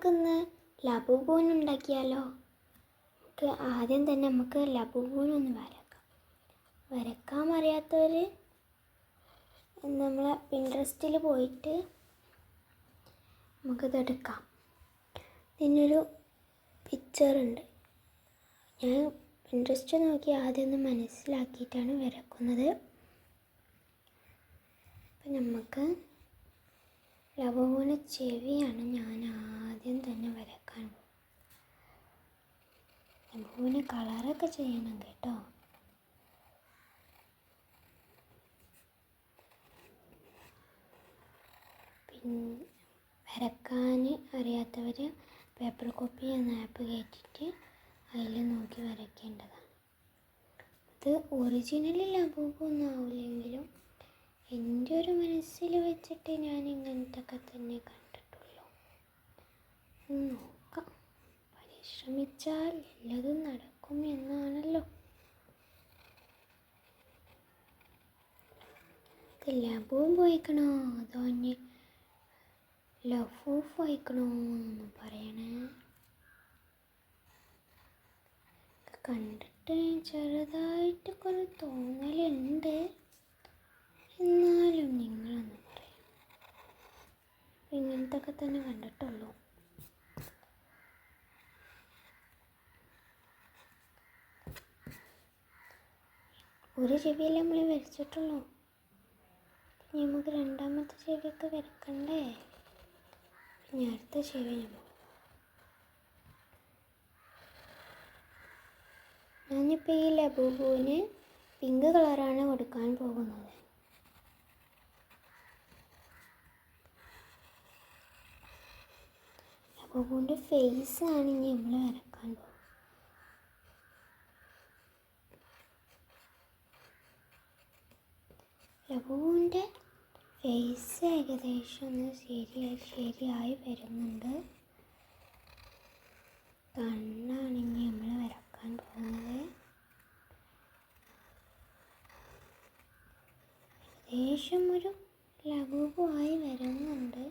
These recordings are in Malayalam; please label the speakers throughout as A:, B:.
A: നമുക്കിന്ന് ലബുബൂൻ ഉണ്ടാക്കിയാലോ നമുക്ക് ആദ്യം തന്നെ നമുക്ക് ലബുബൂൻ ഒന്ന് വരക്കാം. വരക്കാൻ അറിയാത്തവർ നമ്മൾ പിൻട്രസ്റ്റിൽ പോയിട്ട് നമുക്കത് എടുക്കാം. ഇതിനൊരു പിക്ചറുണ്ട് ഞാൻ പിൻട്രസ്റ്റ് നോക്കി ആദ്യം ഒന്ന് മനസ്സിലാക്കിയിട്ടാണ് വരക്കുന്നത്. അപ്പം നമുക്ക് ലവോന ചെവിയാണ് ഞാൻ ആദ്യം തന്നെ വരക്കാൻ ലവകൂന് കളറൊക്കെ ചെയ്യണം കേട്ടോ. പിന്നെ വരക്കാൻ അറിയാത്തവർ പേപ്പർ കോപ്പി എന്ന ആപ്പ് കയറ്റിയിട്ട് അതിൽ നോക്കി വരയ്ക്കേണ്ടതാണ്. ഇത് ഒറിജിനലിൽ ലബൂബൊന്നും ആവില്ലെങ്കിലും എന്റെ ഒരു മനസ്സിൽ വെച്ചിട്ട് ഞാൻ ഇങ്ങനത്തെ ഒക്കെ തന്നെ കണ്ടിട്ടുള്ളൂ നോക്കാം. പരിശ്രമിച്ചാൽ എല്ലതും നടക്കും എന്നാണല്ലോ. ലബുവും പോയിക്കണോ? അതോ ഇനി ലഫൂഫ് പോയിക്കണോ എന്ന് പറയണേ? കണ്ടിട്ട് ചെറുതായിട്ടൊക്കെ ഒരു തോന്നലുണ്ട്. എന്നാലും നിങ്ങളൊന്ന് പറയും. ഇങ്ങനത്തെ ഒക്കെ തന്നെ കണ്ടിട്ടുള്ളൂ. ഒരു ചെവിയല്ലേ നമ്മൾ വരച്ചിട്ടുള്ളൂ? ഇനി നമുക്ക് രണ്ടാമത്തെ ചെവിയൊക്കെ വരക്കണ്ടേ? ഇനി അടുത്ത ചെവി നമ്മൾ ഞാനിപ്പോൾ ഈ ലബൂബുവിന് പിങ്ക് കളറാണ് കൊടുക്കാൻ പോകുന്നത്. ലബുവിന്റെ ഫേസ് ആണ് ഇനി നമ്മൾ വരക്കാൻ പോകുന്നത്. ലബൂബുവിന്റെ ഫേസ് ഏകദേശം ഒന്ന് ശരിയായി ശരിയായി വരുന്നുണ്ട്. കണ്ണാണെങ്കിൽ നമ്മൾ വരക്കാൻ പോകുന്നത്. ഏകദേശം ഒരു ലഘുവായി വരുന്നുണ്ട്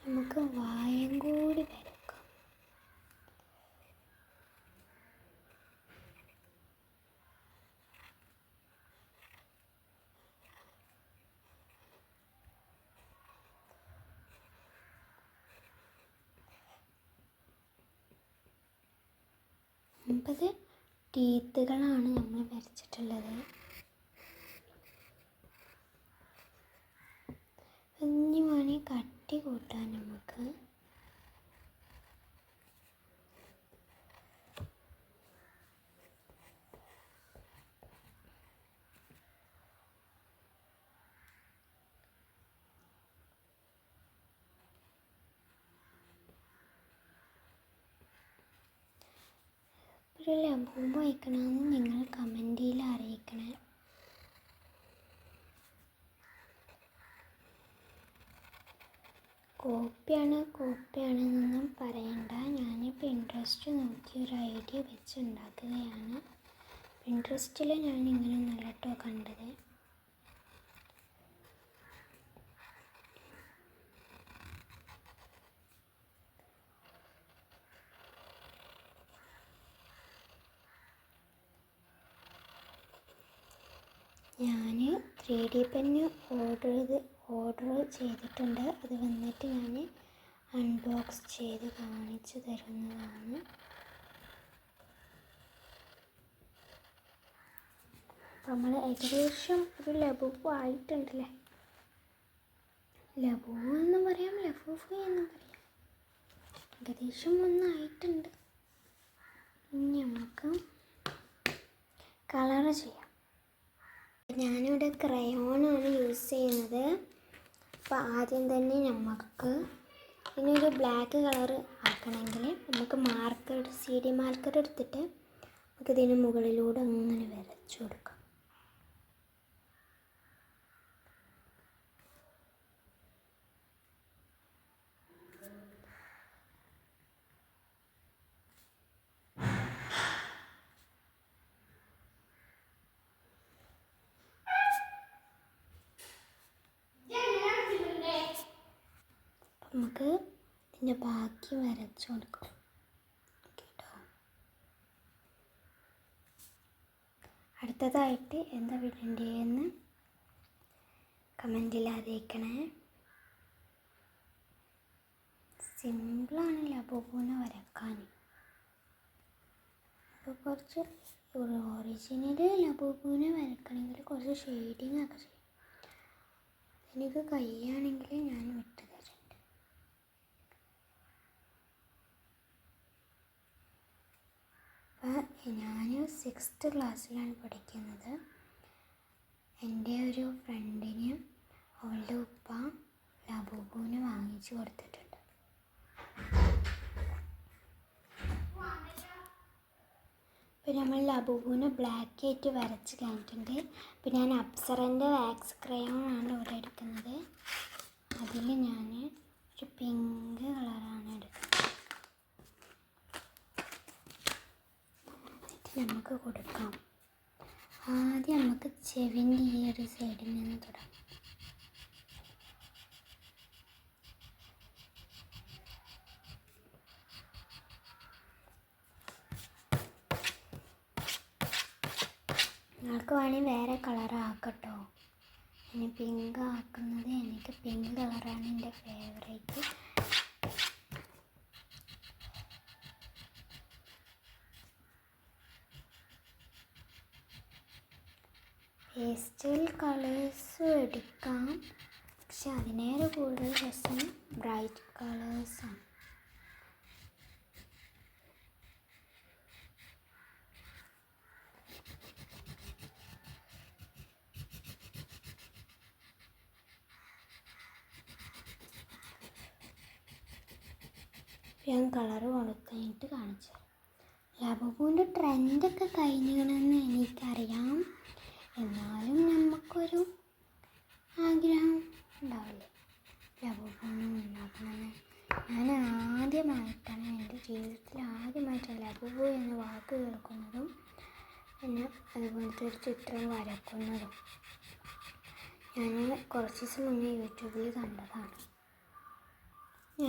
A: നമുക്ക് വായം കൂടി വരക്കാം ഒമ്പത് ടീത്തുകളാണ് നമ്മൾ വരച്ചിട്ടുള്ളത് ഇനി കട്ടി കൂട്ടാൻ നമുക്ക് ഒരു ലംബം വയ്ക്കണമെന്ന് നിങ്ങൾ കമന്റിൽ അറിയിക്കണേ. കോപ്പിയാണ് കോപ്പിയാണെന്നൊന്നും പറയണ്ട. ഞാനിപ്പോൾ ഇൻട്രസ്റ്റ് നോക്കി ഒരു ഐഡിയ വെച്ച് ഉണ്ടാക്കുകയാണ് ഇൻട്രസ്റ്റിൽ ഞാൻ ഇങ്ങനെ നല്ല കേട്ടോ കണ്ടത് ഞാൻ ത്രീ ഡി പെന്ന് ഓർഡർ ചെയ്ത് ഓർഡർ ചെയ്തിട്ടുണ്ട്. അത് വന്നിട്ട് ഞാൻ അൺബോക്സ് ചെയ്ത് കാണിച്ചു തരുന്നതാണ്. നമ്മൾ ഏകദേശം ഒരു ലബൂബ് ആയിട്ടുണ്ടല്ലേ? ലബൂ എന്ന് പറയാം ലഫൂഫ് എന്ന് പറയാം. ഏകദേശം ഒന്നായിട്ടുണ്ട്. ഇനി നമുക്ക് കളർ ചെയ്യാം. ഞാനിവിടെ ക്രയോണാണ് യൂസ് ചെയ്യുന്നത്. അപ്പോൾ ആദ്യം തന്നെ നമുക്ക് ഇതിനൊരു ബ്ലാക്ക് കളർ ആക്കണമെങ്കിൽ നമുക്ക് മാർക്കർ സി ഡി മാർക്കർ എടുത്തിട്ട് നമുക്കിതിന് മുകളിലൂടെ അങ്ങനെ വരച്ചു കൊടുക്കാം. നമുക്ക് ഇതിന്റെ ബാക്കി വരച്ചു കൊടുക്കാം. കേട്ടോ അടുത്തതായിട്ട് എന്താ വിടേണ്ടതെന്ന് കമന്റിൽ അറിയിക്കണേ. സിമ്പിളാണ് ലബോബൂനെ വരക്കാൻ. അപ്പോൾ കുറച്ച് ഒറിജിനൽ ലബോബൂനെ വരക്കണമെങ്കിൽ കുറച്ച് ഷെയ്ഡിങ് ഒക്കെ ചെയ്യും എനിക്ക് കഴിയുകയാണെങ്കിൽ ഞാൻ വിട്ടു തരുന്നുണ്ട് അപ്പം ഞാൻ സിക്സ്ത് ക്ലാസ്സിലാണ് പഠിക്കുന്നത്. എന്റെ ഒരു ഫ്രണ്ടിന് അവളുടെ ഉപ്പ ലബൂബുവിന് വാങ്ങിച്ചു കൊടുത്തിട്ടുണ്ട്. ഇപ്പം നമ്മൾ ലബൂബുവിന് ബ്ലാക്ക് ആയിട്ട് വരച്ച് കഴിഞ്ഞിട്ടുണ്ട്. ഇപ്പം ഞാൻ അപ്സറന്റെ വാക്സ് ക്രയോൺ ആണ് ഇവിടെ എടുക്കുന്നത്. അതിൽ ഞാൻ ഒരു പിങ്ക് കളറാണ് എടുക്കുന്നത് എന്നിട്ട് നമുക്ക് കൊടുക്കാം. ആദ്യം നമുക്ക് ചെവിന്റെ ഈ ഒരു സൈഡിൽ നിന്ന് തുടങ്ങാം നിങ്ങൾക്ക് വേണമെങ്കിൽ വേറെ കളർ ആക്കട്ടോ. ഇനി പിങ്ക് ആക്കുന്നത് എനിക്ക് പിങ്ക് കളറാണ് എന്റെ ഫേവറേറ്റ് പേസ്റ്റൽ കളേഴ്സ് എടുക്കാം. പക്ഷെ അതിനേറെ കൂടുതൽ രസം ബ്രൈറ്റ് കളേഴ്സാണ് ഞാൻ കളറ് കൊടുക്കാനായിട്ട് കാണിച്ചു ലബുവിന്റെ ട്രെൻഡൊക്കെ കഴിഞ്ഞിക്കണമെന്ന് എനിക്കറിയാം. എന്നാലും നമുക്കൊരു ആഗ്രഹം ഉണ്ടാവില്ലേ? ലഘുഭൂമി ഉണ്ടാക്കണമെന്ന് ഞാൻ ആദ്യമായിട്ടാണ് എന്റെ ജീവിതത്തിൽ ആദ്യമായിട്ടാണ് ലബൂബു എന്ന വാക്ക് കേൾക്കുന്നതും പിന്നെ അതുപോലത്തെ ഒരു ചിത്രം വരക്കുന്നതും. ഞാൻ കുറച്ച് ദിവസം മുന്നേ യൂട്യൂബിൽ കണ്ടതാണ്.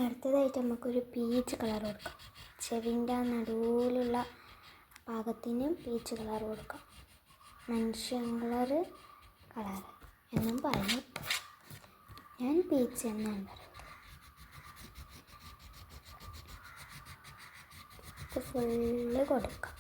A: അടുത്തതായിട്ട് നമുക്കൊരു പീച്ച് കളർ കൊടുക്കാം. ചെവിന്റെ നടുവിലുള്ള ഭാഗത്തിന് പീച്ച് കളർ കൊടുക്കാം. മനുഷ്യൻ കളർ കളർ എന്നും പറഞ്ഞു ഞാൻ പീച്ച് എന്നാണ് പറയുന്നത് ഫുള്ള് കൊടുക്കാം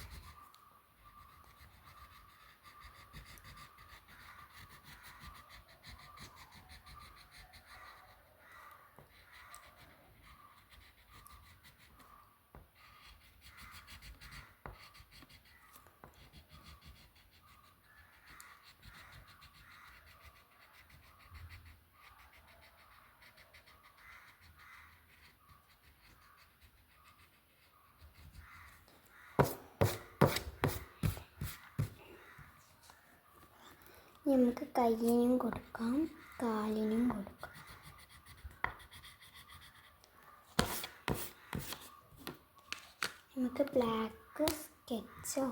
A: ഇനി നമുക്ക് കയ്യിനും കൊടുക്കാം കാലിനും കൊടുക്കാം. നമുക്ക് ബ്ലാക്ക് സ്കെച്ചോ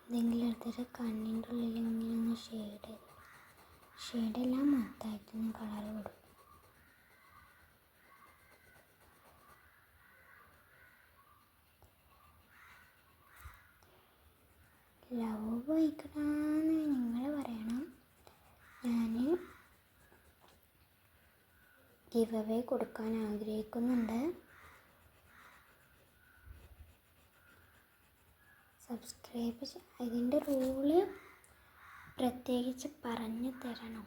A: എന്തെങ്കിലും എടുത്തിട്ട് കണ്ണിന്റെ ഉള്ളിൽ ഇങ്ങനെ ഒന്ന് ഷെയ്ഡ് ഷെയ്ഡെല്ലാം മൊത്തമായിട്ടൊന്ന് കളർ കൊടുക്കും ലവ് വഹിക്കണമെന്ന് നിങ്ങൾ പറയണം ഞാൻ ഗിവ് അവേ കൊടുക്കാൻ ആഗ്രഹിക്കുന്നുണ്ട്. സബ്സ്ക്രൈബ് ഇതിന്റെ റൂൾ പ്രത്യേകിച്ച് പറഞ്ഞു തരണം.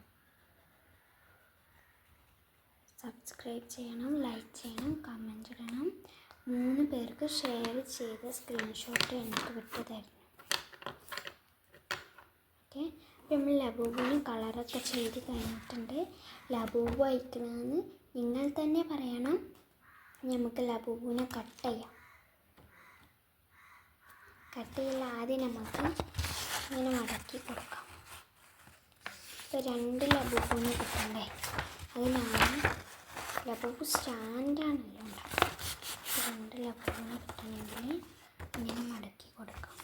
A: സബ്സ്ക്രൈബ് ചെയ്യണം ലൈക്ക് ചെയ്യണം കമന്റ് ഇടണം. മൂന്ന് പേർക്ക് ഷെയർ ചെയ്ത് സ്ക്രീൻഷോട്ട് എനിക്ക് വിട്ടു തരണം ഓക്കെ നമ്മൾ ലബൂബിന് കളറൊക്കെ ചെയ്ത് കഴിഞ്ഞിട്ടുണ്ട്. ലബൂബ് അയക്കണമെന്ന് നിങ്ങൾ തന്നെ പറയണം. നമുക്ക് ലബുവിനെ കട്ട് ചെയ്യാം. കട്ട് ചെയ്യൽ ആദ്യം നമുക്ക് ഇങ്ങനെ മടക്കി കൊടുക്കാം. ഇപ്പോൾ രണ്ട് ലബുവിന് കിട്ടണ്ടേ? അതിനാണ് ലബൂബ് സ്റ്റാൻഡാണല്ലോ ഉണ്ടാക്കുക രണ്ട് ലബുവിന് കിട്ടണമെങ്കിൽ ഇങ്ങനെ മടക്കി കൊടുക്കാം.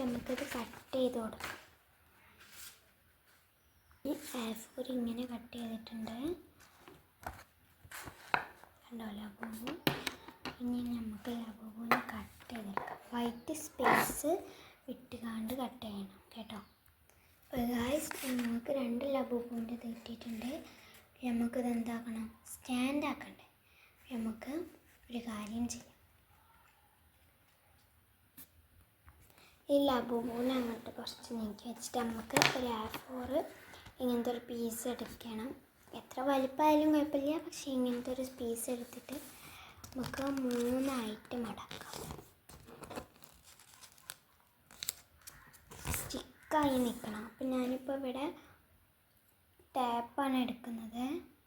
A: നമുക്കത് കട്ട് ചെയ്ത് കൊടുക്കാം. ഈ ആഫോർ ഇങ്ങനെ കട്ട് ചെയ്തിട്ടുണ്ട്. കണ്ടോ ലബൂബു ഇനി നമുക്ക് ലബൂബുവിനെ കട്ട് ചെയ്തെടുക്കാം. വൈറ്റ് സ്പേസ് വിട്ടുകാണ്ട് കട്ട് ചെയ്യണം കേട്ടോ. ഗായ്സ് നമുക്ക് രണ്ട് ലബൂബുവിന്റെ കിട്ടിയിട്ടുണ്ട് നമുക്കിത് എന്താക്കണം? സ്റ്റാൻഡ് ആക്കണ്ടേ. നമുക്ക് ഒരു കാര്യം ചെയ്യാം. ഈ ലബൂബൂനെ അങ്ങോട്ട് കുറച്ച് നീക്കി വെച്ചിട്ട് നമുക്ക് ഒരു ആ ഫോർ ഇങ്ങനത്തെ ഒരു പീസ് എടുക്കണം. എത്ര വലിപ്പമായാലും കുഴപ്പമില്ല. പക്ഷേ ഇങ്ങനത്തെ ഒരു പീസ് എടുത്തിട്ട് നമുക്ക് മൂന്നായിട്ട് മടക്കാം. സ്റ്റിക്കായി നിൽക്കണം. അപ്പം ഞാനിപ്പോൾ ഇവിടെ ടാപ്പാണ് എടുക്കുന്നത്.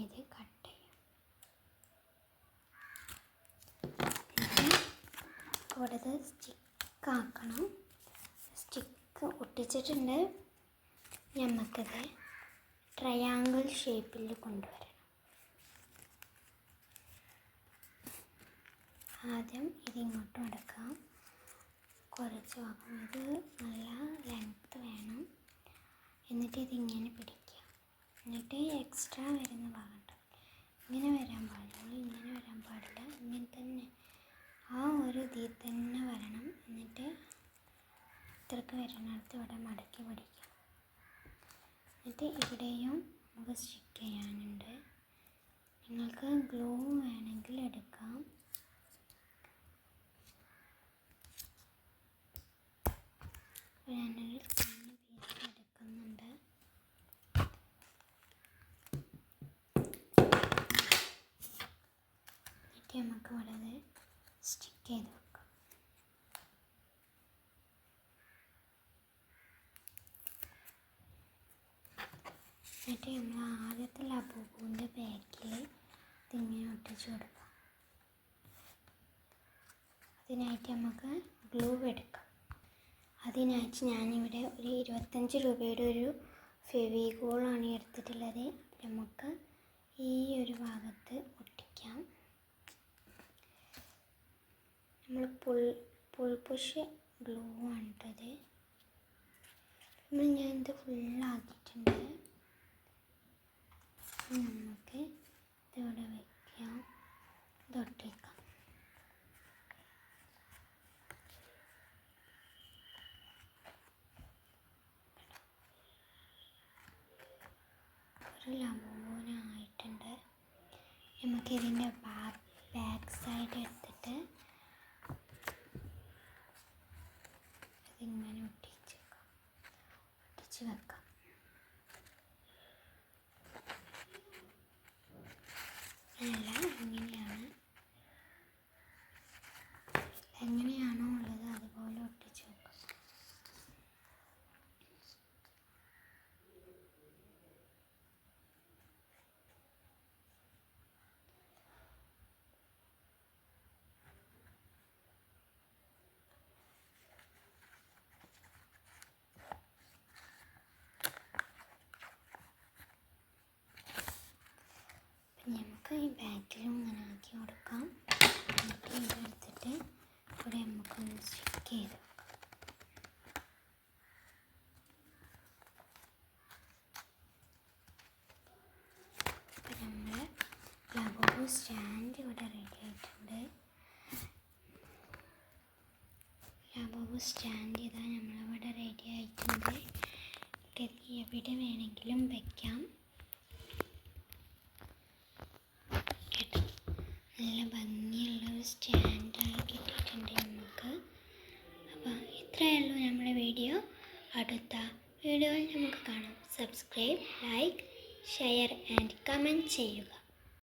A: ഇത് കട്ട് ചെയ്യാം. സ്റ്റിക്ക് ആക്കണം. സ്റ്റിക്ക് ഒട്ടിച്ചിട്ടുണ്ട്. നമുക്കിത് ട്രയാങ്കിൾ ഷേപ്പിൽ കൊണ്ടുവരണം. ആദ്യം ഇതിങ്ങോട്ട് മടക്കാം കുറച്ച് ഇത് നല്ല ലെങ്ത്ത് വേണം. എന്നിട്ട് ഇതിങ്ങനെ പിടിക്കുക എന്നിട്ട് എക്സ്ട്രാ വരുന്ന ഭാഗം ഇങ്ങനെ വരാൻ പാടില്ല ഇങ്ങനെ വരാൻ പാടില്ല. ഇങ്ങനെ തന്നെ ആ ഒരു ഇതിൽ തന്നെ വരണം. എന്നിട്ട് ഇത്രക്ക് വരുന്നിടത്ത് ഇവിടെ മടക്കി പിടിക്കാം. എന്നിട്ട് ഇവിടെയും നമുക്ക് സ്റ്റിക്ക് ചെയ്യാനുണ്ട്. നിങ്ങൾക്ക് ഗ്ലൂ വേണമെങ്കിൽ എടുക്കാം ഞാനൊരു കുഞ്ഞ് പീസ് എടുക്കുന്നുണ്ട് എന്നിട്ട് നമുക്ക് ഇവിടെ അത് സ്റ്റിക്ക് ചെയ്ത് വെക്കാം എന്നിട്ട് നമ്മൾ ആദ്യത്തെ ലബൂബൂന്റെ ബാക്കിൽ ഇതിങ്ങനെ ഒട്ടിച്ച് കൊടുക്കാം. അതിനായിട്ട് നമുക്ക് ഗ്ലൂ എടുക്കാം. അതിനായിട്ട് ഞാനിവിടെ ഒരു ഇരുപത്തഞ്ച് രൂപയുടെ ഒരു ഫെവിഗോളാണ് എടുത്തിട്ടുള്ളത്. നമുക്ക് ഈ ഒരു ഭാഗത്ത് ഒട്ടിക്കാം. നമ്മൾ പുൾ പുൾ പുഷ് ഗ്ലൂ ആണ് കേട്ടത് നമ്മൾ ഞാൻ ഇത് ഫുള്ളാക്കിയിട്ടുണ്ട് നമുക്ക് ഇതിവിടെ വയ്ക്കാം ഇതൊട്ടിക്കാം ഒരു ലബൂനായിട്ടുണ്ട് നമുക്ക് ഇതിന്റെ ബാക്ക് ബാക്ക് സൈഡ് എടുത്തിട്ട് ഇതിങ്ങനെ ഒട്ടിച്ചേക്കാം? ഒട്ടിച്ച് വെക്കാം. അല്ല ഇങ്ങനെയാണ് എങ്ങനെയാണോ ഉള്ളത് അതുപോലെ ഒട്ടിച്ച് വെക്കാം പിന്നെ ഈ ബാക്കിലും ഇങ്ങനെ ആക്കി കൊടുക്കാം. എന്നിട്ട് ഇതെടുത്തിട്ട് ഇവിടെ നമുക്കൊന്ന് സ്റ്റിക്ക് ചെയ്ത് സ്റ്റാൻഡ് ഇവിടെ റെഡി ആയിട്ടുണ്ട്. ലബോബ് സ്റ്റാൻഡ് ചെയ്താൽ നമ്മളിവിടെ റെഡി ആയിട്ടുണ്ട്. ഇത് എവിടെ വേണമെങ്കിലും വെക്കാം കേട്ടോ നല്ല ഭംഗിയുള്ള ഒരു സ്റ്റാൻഡായി കിട്ടിയിട്ടുണ്ട് നമുക്ക് അപ്പോൾ ഇത്രയേ ഉള്ളൂ നമ്മുടെ വീഡിയോ അടുത്ത വീഡിയോയിൽ നമുക്ക് കാണാം subscribe like share and comment ചെയ്യുക